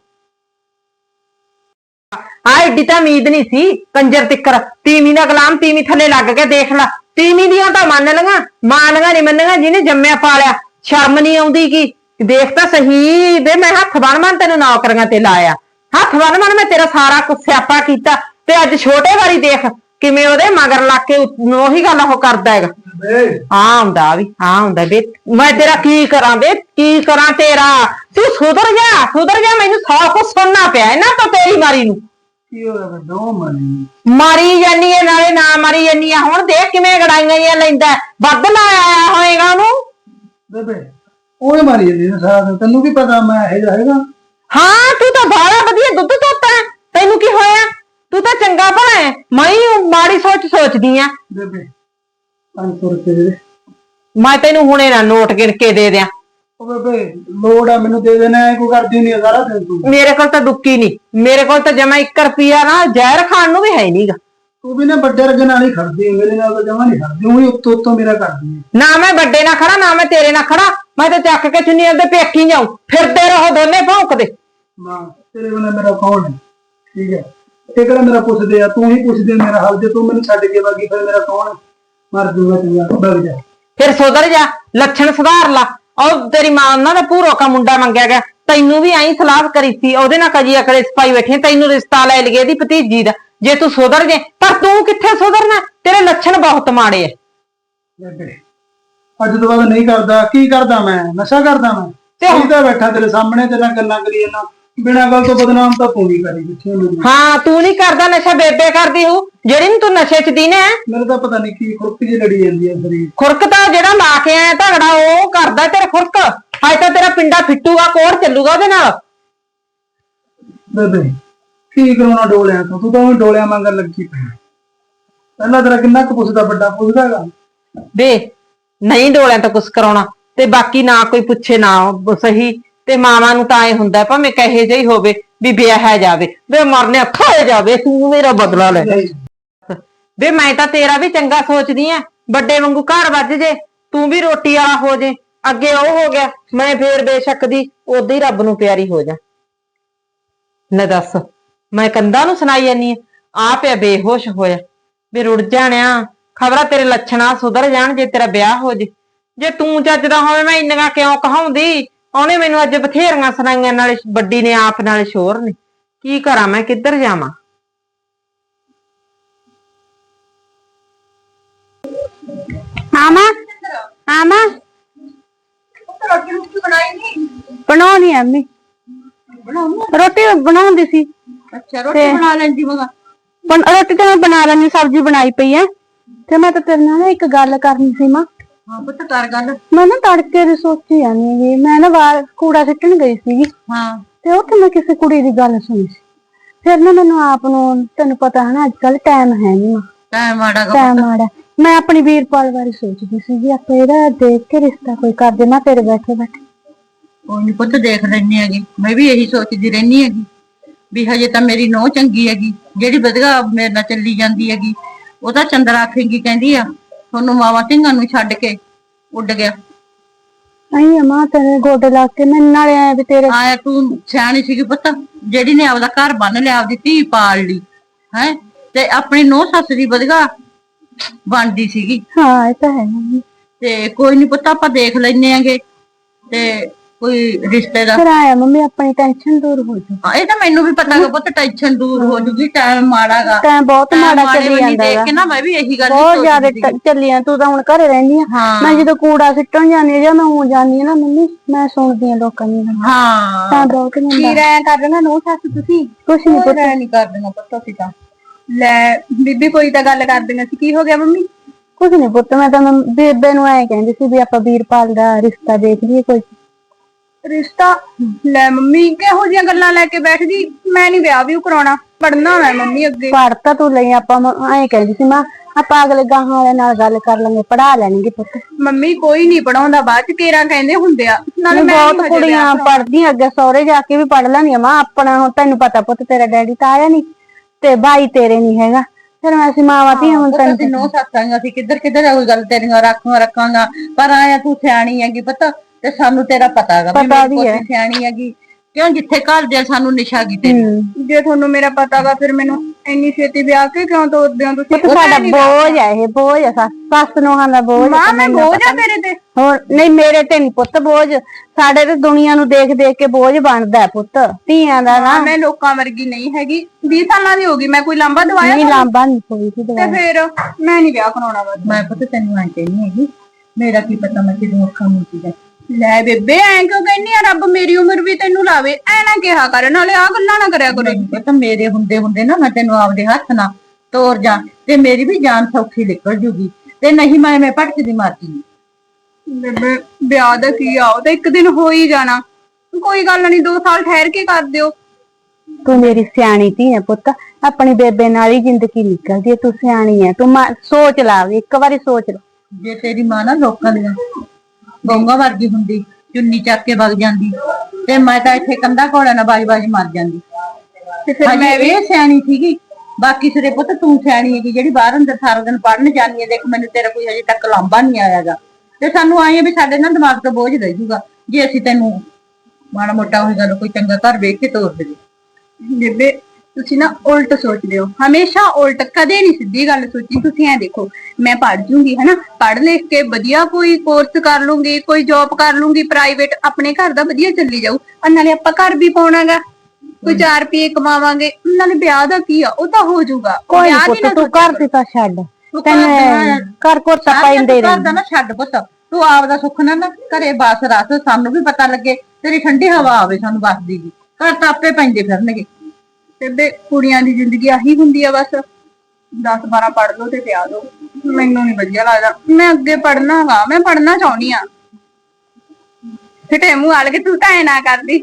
ਆ ਏਡੀ ਤਾਂ ਉਮੀਦ ਨਹੀਂ ਸੀ, ਕੰਜਰ ਤਿੱਕਰ, ਤੀਵੀਂ ਦਾ ਗੁਲਾਮ ਤੀਵੀਂ ਥੱਲੇ ਲੱਗ ਕੇ ਦੇਖ ਲੈ। ਤੀਵੀਂ ਦੀਆਂ ਤਾਂ ਮੰਨ ਲਈਆਂ ਮਾਨਗਾ ਦੀਆਂ ਨਹੀਂ ਮੰਨੀਆਂ, ਜਿਹਨੇ ਜੰਮਿਆ ਪਾਲਿਆ। ਸ਼ਰਮ ਨਹੀਂ ਆਉਂਦੀ ਕੀ? ਦੇਖ ਤਾਂ ਸਹੀ, ਵੇ ਮੈਂ ਹੱਥ ਬਣ ਬਣ ਤੈਨੂੰ ਨੌਕਰੀਆਂ ਤੇ ਲਾਇਆ। ਹੱਥ ਬਣ ਬਣ ਮੈਂ ਤੇਰਾ ਸਾਰਾ ਕੁਝ ਸਿਆਪਾ ਕੀਤਾ, ਤੇ ਅੱਜ ਛੋਟੇ ਵਾਰੀ ਦੇਖ ਕਿਵੇਂ ਉਹਦੇ? ਮਗਰ ਲੱਗ ਕੇ ਉਹ- ਉਹੀ ਗੱਲ ਉਹ ਕਰਦਾ ਹੈਗਾ। ਬੇ ਆ ਹੁੰਦਾ ਵੀ ਆ ਹੁੰਦਾ ਵੇ ਮੈਂ ਤੇਰਾ ਕੀ ਕਰਾਂ ਵੇ ਕੀ ਕਰਾਂ ਤੇਰਾ? ਤੂੰ ਸੁਧਰ ਜਾ ਸੁਧਰ ਜਾ ਮੈਨੂੰ ਸੌ ਕੁਛ ਸੁਣਨਾ ਪਿਆ ਇਹਨਾਂ ਤੋਂ ਤੇਰੀ ਮਾਰੀ ਨੂੰ। ਕੀ ਹੋ ਦੋ ਮਾਰੀ ਜਾਨੀ ਐ ਨਾਲੇ ਨਾ ਮਾਰੀ ਜਾਨੀ ਆ। ਹੁਣ ਦੇਖ ਕਿਵੇਂ ਗੜਾਈਆਂ ਜਿਹੀਆਂ ਲੈਂਦਾ ਹੈ। ਬੱਦਲ ਆਇਆ ਹੋਏਗਾ ਉਹਨੂੰ। ਬੇਬੇ ਉਹ ਮਾਰੀ ਜਾਂਦੀ ਨਾ ਸਾਰਾ ਦਿਨ। ਤੈਨੂੰ ਕੀ ਪਤਾ ਮੈਂ ਇਹ ਹੈਗਾ? ਹਾਂ ਤੂੰ ਤਾਂ ਬਾਹਲਾ ਵਧੀਆ ਦੁੱਧ ਧੋਤਾ ਹੈ। ਤੈਨੂੰ ਕੀ ਹੋਇਆ? ਤੂੰ ਤਾਂ ਚੰਗਾ ਭਲਾ ਹੈ। ਮੈਂ ਹੀ ਮਾੜੀ ਸੋਚ ਸੋਚਦੀ ਆ। ਬੇਬੇ 500 ਰੁਪਏ ਦੇ ਦੇ। ਮੈਂ ਤੈਨੂੰ ਹੁਣੇ ਨਾ ਨੋਟ ਗਿਣ ਕੇ ਦੇ ਦਿਆਂ। ਉਹ ਬੇਬੇ ਲੋੜ ਆ ਮੈਨੂੰ ਦੇ ਦੇਣਾ ਐ ਕੋਈ ਕਰਦੀ ਨਹੀਂ ਸਾਰਾ ਦਿਨ ਤੂੰ। ਮੇਰੇ ਕੋਲ ਤਾਂ ਦੁੱਕੀ ਨਹੀਂ। ਮੇਰੇ ਕੋਲ ਤਾਂ ਜਮਾ 1 ਰੁਪਿਆ ਨਾ ਜ਼ਹਿਰ ਖਾਣ ਨੂੰ ਵੀ ਹੈ ਨਹੀਂਗਾ ਤੂੰ ਵੀ ਨਾ ਵੱਡੇ ਰਗ ਨਾਲ ਹੀ ਖੜਦੀ ਹੈ, ਮੇਰੇ ਨਾਲ ਤਾਂ ਜਮਾ ਨਹੀਂ ਖੜਦੀ। ਉਹੀ ਉੱਤੋਂ ਉੱਤੋਂ ਮੇਰਾ ਕਰਦੀ ਹੈ ਨਾ ਮੈਂ ਵੱਡੇ ਨਾਲ ਖੜਾ ਨਾ ਮੈਂ ਤੇਰੇ ਨਾਲ ਖੜਾ। ਮੈਂ ਤਾਂ ਚੱਕ ਕੇ ਚੁੰਨੀ ਉਹਦੇ ਪੇਖੀ ਜਾਉ ਫਿਰਦੇ ਰਹੋ ਦੋਨੇ ਭੌਂਕਦੇ। ਮਾਂ ਤੇਰੇ ਬਿਨਾ ਮੇਰਾ ਕੌਣ ਹੈ? ਠੀਕ ਹੈ। ਇਹ ਕਿਹੜਾ ਮੇਰਾ ਪੁੱਛਦੇ ਆ? ਤੂੰ ਹੀ ਪੁੱਛਦੇ ਮੇਰਾ ਹਾਲ। ਜੇ ਤੂੰ ਮੈਨੂੰ ਛੱਡ ਕੇ ਬਾਗੀ ਫਿਰ ਮੇਰਾ ਕੌਣ? ਮਰ ਜੂਗਾ ਚੰਗਾ? ਬਗ ਜਾ। ਫਿਰ ਸੁਧਰ ਜਾ। ਲੱਛਣ ਸੁਧਾਰ ਲਾ। ਉਹ ਤੇਰੀ ਮਾਂ ਉਹਨਾਂ ਦਾ ਪੂਰੋ ਕਾ ਮੁੰਡਾ ਮੰਗਿਆ ਗਿਆ। ਤੈਨੂੰ ਵੀ ਐਂ ਸਲਾਹ ਕਰੀ ਸੀ। ਉਹਦੇ ਨਾਲ ਕਜੀ ਅਕੜੇ ਸਪਾਈ ਬੈਠੇ ਤੈਨੂੰ ਰਿਸ਼ਤਾ ਲੈ ਲਈਏ ਦੀ ਭਤੀਜੀ ਦਾ। ਜੇ ਤੂੰ ਸੁਧਰ ਜੇ ਪਰ ਤੂੰ ਕਿੱਥੇ ਸੁਧਰਨਾ? ਤੇਰੇ ਲੱਛਣ ਬਹੁਤ ਮਾੜੇ ਐ। ਅੱਜ ਤੋਂ ਬਾਅਦ ਨਹੀਂ ਕਰਦਾ। ਕੀ ਕਰਦਾ ਮੈਂ? ਨਸ਼ਾ ਕਰਦਾ ਮੈਂ? ਤੇ ਹੁਣ- ਬੈਠਾ ਤੇਰੇ ਸਾਹਮਣੇ ਤੇਰੇ ਨਾਲ ਗੱਲਾਂ ਕਰੀ ਜਾਂਦਾ। ਬਿਨਾਂ ਗੱਲ ਤੋਂ ਬਦਨਾਮ ਤਾਂ ਤੂੰ ਵੀ ਕਰੀ ਪਿੱਛੇ ਮੈਨੂੰ ਹਾਂ ਤੂੰ ਨਹੀਂ ਕਰਦਾ ਨਸ਼ਾ ਬੇਬੇ ਕਰਦੀ ਹੂੰ। ਜਿਹੜੀ ਨੂੰ ਤੂੰ ਨਸ਼ੇ ਚ ਦੀ ਨੇ ਮੈਨੂੰ ਤਾਂ ਪਤਾ ਨਹੀਂ ਕੀ ਖੁਰਕ ਜਿਹੀ ਲੜੀ ਜਾਂਦੀ ਹੈ ਸਰੀਰ ਖੁਰਕ ਤਾਂ ਜਿਹੜਾ ਲਾ ਕੇ ਆਇਆ ਧਗੜਾ ਉਹ ਕਰਦਾ ਤੇਰੇ ਖੁਰਕ। ਅੱਜ ਤਾਂ ਤੇਰਾ ਪਿੰਡਾ ਫਿੱਟੂਗਾ ਕੋੜ ਚੱਲੂਗਾ ਉਹਦੇ ਨਾਲ। ਬੇਬੇ ਕੀ ਕਰਾਉਣਾ ਡੋਲਿਆਂ ਤੋਂ? ਤੂੰ ਤਾਂ ਡੋਲਿਆਂ ਮੰਗਣ ਲੱਗੀ ਪਈ। ਪਹਿਲਾਂ ਤੇਰਾ ਕਿੰਨਾ ਕੁ ਪੁੱਛਦਾ ਵੱਡਾ ਪੁੱਛਦਾ ਹੈਗਾ। ਵੇ ਨਹੀਂ ਡੋਲਿਆਂ ਤੋਂ ਕੁਛ ਕਰਾਉਣਾ। ਤੇ ਬਾਕੀ ਨਾ ਕੋਈ ਪੁੱਛੇ ਨਾ ਸਹੀ। ਤੇ ਮਾਵਾਂ ਨੂੰ ਤਾਂ ਐ ਹੁੰਦਾ ਭਾਵੇਂ ਕਹੇ ਜਿਹੀ ਹੋਵੇ ਵੀ ਵਿਆਹਿਆ ਜਾਵੇ ਵੇ ਮਰਨੇ ਖਾਏ ਜਾਵੇ ਤੂੰ ਮੇਰਾ ਬਦਲਾ ਲੈ। ਵੇ ਮੈਂ ਤਾਂ ਤੇਰਾ ਵੀ ਚੰਗਾ ਸੋਚਦੀ ਆ ਵੱਡੇ ਵਾਂਗੂ ਘਰ ਵੱਜ ਜੇ ਤੂੰ ਵੀ ਰੋਟੀ ਵਾਲਾ ਹੋ ਜੇ ਅੱਗੇ ਉਹ ਹੋ ਗਿਆ ਮੈਂ ਫੇਰ ਬੇਸ਼ੱਕ ਦੀ ਉਦਾਂ ਹੀ ਰੱਬ ਨੂੰ ਪਿਆਰੀ ਹੋ ਜਾ। ਲੈ ਦੱਸ ਮੈਂ ਕੰਧਾਂ ਨੂੰ ਸੁਣਾਈ ਜਾਨੀ ਆ ਆ ਪਿਆ ਬੇਹੋਸ਼ ਹੋਇਆ। ਵੀ ਰੁੜ ਜਾਣਿਆ ਖਬਰਾਂ ਤੇਰੇ ਲੱਛਣਾ ਸੁਧਰ ਜਾਣ ਜੇ ਤੇਰਾ ਵਿਆਹ ਹੋ ਜੇ। ਜੇ ਤੂੰ ਚੱਜਦਾ ਹੋਵੇਂ ਮੈਂ ਇੰਨੀਆਂ ਕਿਉਂ ਕਹਾਉਂਦੀ? ਉਹਨੇ ਮੈਨੂੰ ਅੱਜ ਬਥੇਰੀਆਂ ਸੁਣਾਈਆਂ ਨਾਲੇ ਵੱਡੀ ਨੇ ਆਪ ਨਾਲੇ ਸ਼ੋਰ ਨੇ। ਕੀ ਕਰਾਂ ਮੈਂ ਕਿੱਧਰ ਜਾਵਾਂ? ਆਮਾ ਆਮਾ ਬਣਾਉਣੀ ਆ ਅੰਮੀ ਰੋਟੀ ਬਣਾਉਂਦੀ ਸੀ। ਅੱਛਾ ਰੋਟੀ ਬਣਾ ਲੈਂਦੀ ਮਗਾ ਬਣ- ਰੋਟੀ ਤਾਂ ਮੈਂ ਬਣਾ ਲੈਣੀ ਸਬਜ਼ੀ ਬਣਾਈ ਪਈ ਐ। ਤੇ ਮੈਂ ਤਾਂ ਤੇਰੇ ਨਾਲ ਨਾ ਇੱਕ ਗੱਲ ਕਰਨੀ ਸੀ ਮਾਂ। ਹਾਂ ਪੁੱਤ ਕਰ ਗੱਲ। ਮੈਂ ਨਾ ਤੜਕੇ ਦੀ ਸੋਚੀ ਜਾਂਦੀ ਹੈਗੀ। ਮੈਂ ਨਾ ਬਾਹਰ ਕੂੜਾ ਸਿੱਟਣ ਗਈ ਸੀਗੀ। ਹਾਂ। ਤੇ ਉੱਥੇ ਮੈਂ ਕਿਸੇ ਕੁੜੀ ਦੀ ਗੱਲ ਸੁਣੀ ਸੀ। ਫਿਰ ਨਾ ਮੈਨੂੰ ਆਪ ਨੂੰ ਤੈਨੂੰ ਪਤਾ ਹੈ ਨਾ ਅੱਜ ਕੱਲ ਟਾਈਮ ਹੈ ਨਹੀਂ ਮਾਂ ਟਾਈਮ ਆੜਾ ਟਾਈਮ ਮਾੜਾ। ਮੈਂ ਆਪਣੀ ਵੀਰਪਾਲ ਬਾਰੇ ਸੋਚਦੀ ਸੀਗੀ। ਆਪਾਂ ਇਹਦਾ ਦੇਖ ਕੇ ਰਿਸ਼ਤਾ ਕੋਈ ਕਰ ਦੇਣਾ ਤੇਰੇ ਬੈਠੇ ਬੈਠੇ। ਕੋਈ ਨੀ ਪੁੱਤ ਦੇਖ ਲੈਣੀ ਹੈਗੀ। ਮੈਂ ਵੀ ਇਹੀ ਸੋਚਦੀ ਰਹਿਣੀ ਹੈਗੀ। ਵੀ ਹਜੇ ਤਾਂ ਮੇਰੀ ਨੋਹ ਚੰਗੀ ਹੈਗੀ। ਜਿਹੜੀ ਵਧੀਆ ਮੇਰੇ ਨਾਲ ਚੱਲੀ ਜਾਂਦੀ ਹੈਗੀ। ਉਹ ਤਾਂ ਚੰਦਰ ਆਖੇਗੀ ਕਹਿੰਦੀ ਆ। ਤੁਹਾਨੂੰ ਮਾਵਾ ਸਿੰਘਾਂ ਨੂੰ ਛੱਡ ਕੇ ਉੱਡ ਗਿਆ। ਨਹੀਂ ਮਾਂ ਤੇਰੇ ਗੋਡੇ ਲਾ ਕੇ ਮੈਂ ਨਾਲੇ ਆਇਆ ਵੀ ਤੇਰੇ ਆਇਆ ਤੂੰ ਸਿਆਣੀ ਸੀਗੀ ਪੁੱਤ ਜਿਹੜੀ ਨੇ ਆਪਦਾ ਘਰ ਬੰਨ ਲਿਆ ਆਪਦੀ ਧੀ ਪਾਲ ਲਈ ਹੈ? ਤੇ ਆਪਣੀ ਨੋਹ ਸੱਸ ਦੀ ਵਧੀਆ ਬਣਦੀ ਸੀਗੀ। ਹਾਂ ਇਹ ਤਾਂ ਹੈ। ਤੇ ਕੋਈ ਨਹੀਂ ਪੁੱਤ ਆਪਾਂ ਦੇਖ ਲੈਨੇ ਆਂਗੇ। ਤੇ ਕੋਈ ਰਿਸ਼ਤੇ ਦਾ ਫਿਰ ਆਇਆ ਮੰਮੀ ਆਪਣੀ ਟੈਨਸ਼ਨ ਦੂਰ ਹੋ ਜੂ। ਹਾਂ, ਇਹ ਤਾਂ ਮੈਨੂੰ ਵੀ ਪਤਾ ਹੈ ਪੁੱਤ ਟੈਨਸ਼ਨ ਦੂਰ ਹੋ ਜੂਗੀ ਟਾਈਮ ਮਾੜਾਗਾ ਟਾਈਮ ਬਹੁਤ ਮਾੜਾ ਚੱਲੀ ਜਾਂਦਾ ਦੇਖ ਕੇ ਨਾ ਮੈਂ ਵੀ ਇਹੀ ਗੱਲ ਬਹੁਤ ਜ਼ਿਆਦਾ ਸੀਗੀ। ਟ- ਚੱਲੀ ਆ ਤੂੰ ਤਾਂ ਹੁਣ ਘਰੇ ਰਹਿੰਦੀ ਆ। ਹਾਂ। ਮੈਂ ਜਦੋਂ ਕੂੜਾ ਸਿੱਟਣ ਜਾਂਦੀ ਆ ਜਾਂ ਮੈਂ ਹੁਣ ਜਾਂਦੀ ਆ ਨਾ ਮੰਮੀ ਮੈਂ ਸੁਣਦੀ ਆ ਲੋਕਾਂ ਦੀਆਂ ਗੱਲਾਂ। ਹਾਂ। ਤਾਂ ਬਹੁਤ ਹੁੰਦਾ। ਕੀ ਰਹਿ ਕਰ ਦੇਣਾ ਨੋ ਸੱਸ ਤੁਸੀਂ। ਕੁਛ ਨਹੀਂ ਕੁਝ ਨਹੀਂ ਕਰ ਦੇਣਾ ਪੁੱਤ ਅਸੀਂ ਤਾਂ। ਲੈ ਬੀਬੀ ਕੋਈ ਤਾਂ ਗੱਲ ਕਰ ਦੇਣਾ ਸੀ। ਕੀ ਹੋ ਗਿਆ ਮੰਮੀ? ਕੁਛ ਨਹੀਂ ਪੁੱਤ ਮੈਂ ਤਾਂ ਬੇਬੇ ਨੂੰ ਐ ਕਹਿੰਦੀ ਸੀ ਵੀ ਆਪਾਂ ਵੀਰਪਾਲ ਦਾ ਰਿਸ਼ਤਾ ਦੇਖ ਲਈਏ ਕੋਈ। ਰਿਸ਼ਤਾ? ਲੈ ਮੰਮੀ ਕਿਹੋ ਜੀਆਂ ਗੱਲਾਂ ਲੈ ਕੇ ਬੈਠ ਗਈ? ਮੈਂ ਨਹੀਂ ਵਿਆਹ ਵੀ ਕਰਾਉਣਾ। ਪੜਨਾ ਮੈਂ ਮੰਮੀ ਅੱਗੇ। ਪੜ੍ਹ ਤਾਂ ਤੂੰ ਲਈ ਆਪਾਂ ਐ ਕਹਿੰਦੀ ਸੀ ਮਾਂ ਆਪਾਂ ਅਗਲੇ ਗਾਹਾਂ ਵਾਲਿਆਂ ਨਾਲ ਗੱਲ ਕਰ ਲਾਂਗੇ ਪੜਾ ਲੈਣਗੇ ਪੁੱਤ। ਮੰਮੀ ਕੋਈ ਨਹੀਂ ਪੜਾਉਂਦਾ ਬਾਅਦ ਚ ਕੇਰਾ ਕਹਿੰਦੇ ਹੁੰਦੇ ਆ। ਨਾਲੇ ਮੈਂ ਬਹੁਤ ਕੁੜੀਆਂ। ਪੜਦੀਆਂ ਅੱਗੇ ਸਹੁਰੇ ਜਾ ਕੇ ਵੀ ਪੜ ਲੈਣੀਆਂ ਮਾਂ ਆਪਣਾ ਹੁਣ ਤੈਨੂੰ ਪਤਾ ਪੁੱਤ ਤੇਰਾ ਡੈਡੀ ਤਾਂ ਆਇਆ ਨਹੀਂ ਤੇ ਭਾਈ ਤੇਰੇ ਨਹੀਂ ਹੈਗਾ। ਫਿਰ ਮੈਂ ਅਸੀਂ ਮਾਵਾਂ ਧੀਆਂ ਹੁਣ ਤੈਨੂੰ ਅਸੀਂ ਨੋ ਅਸੀਂ ਕਿੱਧਰ ਕਿੱਧਰ ਉਹ ਗੱਲ ਤੇਰੀਆਂ ਰੱਖਾਂ ਰੱਖਾਂਗਾ ਪਰ ਆਇਆ ਤੂੰ ਸਿਆਣੀ ਹੈਗੀ ਪੁੱਤ। ਤੇ ਸਾਨੂੰ ਤੇਰਾ ਪਤਾ ਹੈਗਾ ਵੀ ਪਤਾ ਮੇਰੀ ਵੀ ਹੈ। ਪੋਤੀ ਸਿਆਣੀ ਹੈਗੀ। ਕਿਉਂ ਜਿੱਥੇ ਘਰ ਦੇ ਸਾਨੂੰ ਨਿਸ਼ਾ ਤੇਰੀ ਜੇ ਤੁਹਾਨੂੰ ਮੇਰਾ ਪਤਾਗਾ ਫਿਰ ਮੈਨੂੰ ਇੰਨੀ ਛੇਤੀ ਵਿਆਹ ਕੇ ਕਿਉਂ ਤੋਰਦੇ ਹੋ ਤੁਸੀਂ? ਪੁੱਤ ਸਾਡਾ ਬੋਝ ਹੈ ਇਹ ਬੋਝ ਹੈ ਸੱਸ ਸੱਸ ਨੂੰਹਾਂ ਦਾ ਬੋਝ ਹੈ ਮਾਂ ਬੋਝ ਪਤਾ ਆ ਤੇਰੇ ਤੇ? ਹੋਰ ਨਹੀਂ ਮੇਰੇ ਤੇ ਨਹੀਂ ਪੁੱਤ ਬੋਝ। ਸਾਡੇ ਤੇ ਦੁਨੀਆ ਨੂੰ ਦੇਖ ਦੇਖ ਕੇ ਬੋਝ ਬਣਦਾ ਹੈ ਪੁੱਤ ਧੀਆਂ ਦਾ ਨਾ। ਮੈਂ ਲੋਕਾਂ ਵਰਗੀ ਨਹੀਂ ਹੈਗੀ। 20 ਸਾਲਾਂ ਦੀ ਹੋ ਗਈ ਮੈਂ ਕੋਈ ਲਾਂਬਾ ਦਵਾਇਆ ਨਹੀਂ ਲਾਂਬਾ ਨਹੀਂ ਕੋਈ ਸੀ ਤੇ ਫਿਰ ਮੈਂ ਨਹੀਂ ਵਿਆਹ ਕਰਾਉਣਾ ਮੈਂ ਪੁੱਤ ਤੈਨੂੰ ਆਂ ਨਹੀਂ ਹੈਗੀ ਮੇਰਾ ਕੀ ਪਤਾ ਮੈਂ ਕਿਦੋਂ ਅੱਖਾਂ ਮੁੱਕੀ ਜਾ ਲੈ ਬੇਬੇ ਐਂ ਕਿਉਂ ਕਹਿੰਨੀ ਆ ਰੱਬ ਮੇਰੀ ਉਮਰ ਵੀ ਤੈਨੂੰ ਲਾਵੇ। ਐ ਨਾ ਕਿਹਾ ਕਰ ਨਾਲੇ ਆ ਗੱਲਾਂ ਨਾ ਕਰਿਆ ਕਰੋ। ਨਹੀਂ ਪਤਾ ਮੇਰੇ ਹੁੰਦੇ ਹੁੰਦੇ ਨਾ ਮੈਂ ਤੈਨੂੰ ਆਪਦੇ ਹੱਥ ਨਾਲ ਤੋਰ ਜਾ ਤੇ ਮੇਰੀ ਵੀ ਜਾਨ ਸੌਖੀ ਨਿਕਲ ਜੂਗੀ। ਤੇ ਨਹੀਂ ਮੈਂ ਮੈਂ ਭਟਕਦੀ ਮਾਰਦੀ ਬੇਬੇ ਵਿਆਹ ਦਾ ਕੀ ਆ ਉਹ ਤਾਂ ਇੱਕ ਦਿਨ ਹੋ ਹੀ ਜਾਣਾ। ਕੋਈ ਗੱਲ ਨਹੀਂ 2 ਸਾਲ ਠਹਿਰ ਕੇ ਕਰ ਦਿਓ। ਤੂੰ ਮੇਰੀ ਸਿਆਣੀ ਧੀ ਹੈ ਪੁੱਤ ਆਪਣੀ ਬੇਬੇ ਨਾਲ ਹੀ ਜ਼ਿੰਦਗੀ ਨਿਕਲਦੀ ਹੈ ਤੂੰ ਸਿਆਣੀ ਹੈ ਤੂੰ ਮਾ- ਸੋਚ ਲਾ ਇੱਕ ਵਾਰੀ ਸੋਚ ਲਾ। ਜੇ ਤੇਰੀ ਮਾਂ ਨਾ ਲੋਕਾਂ ਦੀਆਂ ਗੋਂਗਾ ਵਰਗੀ ਹੁੰਦੀ ਚੁੰਨੀ ਚੱਕ ਕੇ ਵਗ ਜਾਂਦੀ ਤੇ ਮੈਂ ਤਾਂ ਇੱਥੇ ਕੰਧਾ ਘੋੜਾ ਨਾਲ ਬਾਜ-ਬਾਜ ਮਰ ਜਾਂਦੀ। ਤੇ ਫਿਰ ਮੈਂ ਵੀ ਸਿਆਣੀ ਸੀਗੀ ਬਾਕੀ ਸਿਰੇ ਪੁੱਤ ਤੂੰ ਸਿਆਣੀ ਹੈਗੀ ਜਿਹੜੀ ਬਾਹਰ ਅੰਦਰ ਸਾਰਾ ਦਿਨ ਪੜਨ ਜਾਂਦੀ ਹੈ ਦੇਖ ਮੈਨੂੰ ਤੇਰਾ ਕੋਈ ਹਜੇ ਤੱਕ ਲਾਂਭਾ ਨਹੀਂ ਆਇਆਗਾ। ਤੇ ਸਾਨੂੰ ਆਏ ਵੀ ਸਾਡੇ ਨਾਲ ਦਿਮਾਗ ਤੋਂ ਬੋਝ ਲੈ ਜੂਗਾ ਜੇ ਅਸੀਂ ਤੈਨੂੰ ਮਾੜਾ ਮੋਟਾ ਹੋਈ ਗੱਲ ਕੋਈ ਚੰਗਾ ਘਰ ਵੇਖ ਕੇ ਤੋਰ ਦੇਵੇ। ਬੇਬੇ ਤੁਸੀਂ ਨਾ ਉਲਟ ਸੋਚਦੇ ਹੋ। ਹਮੇਸ਼ਾ ਉਲਟ ਕਦੇ ਨਹੀਂ ਸਿੱਧੀ ਗੱਲ ਸੋਚੀ। ਤੁਸੀਂ ਐ ਦੇਖੋ ਮੈਂ ਪੜ੍ਹ ਜੂੰਗੀ ਹਨਾ? ਪੜ੍ਹ ਲਿਖ ਕੇ ਵਧੀਆ ਕੋਈ ਕੋਰਸ ਕਰ ਲੂੰਗੀ ਕੋਈ ਜੌਬ ਕਰ ਲੂੰਗੀ ਪ੍ਰਾਈਵੇਟ ਆਪਣੇ ਘਰ ਦਾ ਵਧੀਆ ਚੱਲੀ ਜਾਊ। ਔਰ ਨਾਲੇ ਆਪਾਂ ਘਰ ਵੀ ਪਾਉਣਾਗਾ। ਕੋਈ 4 ਰੁਪਏ ਕਮਾਵਾਂਗੇ। ਨਾਲੇ ਵਿਆਹ ਦਾ ਕੀ ਆ? ਉਹ ਤਾਂ ਹੋ ਜਾਊਗਾ। ਕੋਈ ਵਿਆਹ ਦੀ ਨਾ ਤੂੰ ਘਰ ਤਾਂ ਛੱਡ। ਤੂੰ ਘਰ ਤੈਨੂੰ ਘਰ ਕੋ ਤਾਂ ਪੈਂਦੇ ਘਰ ਰਹਿੰਦੇ। ਦਾ ਨਾ ਛੱਡ ਪੁੱਤ। ਤੂੰ ਆਪ ਦਾ ਸੁੱਖ ਨਾ ਨਾ ਘਰੇ ਬਸ ਰਸ ਸਾਨੂੰ ਵੀ ਪਤਾ ਲੱਗੇ। ਤੇਰੀ ਠੰਡੀ ਹਵਾ ਆਵੇ ਸਾਨੂੰ ਬਸਦੀ ਦੀ ਘਰ ਤਾਂ ਆਪੇ ਪੈਂਦੇ ਫਿਰਨਗੇ। ਬੇਬੇ ਕੁੜੀਆਂ ਦੀ ਜ਼ਿੰਦਗੀ ਆਹੀ ਹੁੰਦੀ ਆ ਬਸ। 10 12 ਪੜ ਲਓ ਤੇ ਵਿਆਹ ਦੋ। ਮੈਨੂੰ ਨਹੀਂ ਵਧੀਆ ਲੱਗਦਾ। ਮੈਂ ਅੱਗੇ ਪੜ੍ਹਨਾ ਵਾ ਮੈਂ ਪੜ੍ਹਨਾ ਚਾਹੁੰਦੀ ਆ। ਫਿਟੇ ਮੂੰਹ ਆਲ ਕੇ ਤੂੰ ਤਾਂ ਐ ਨਾ ਕਰਦੀ।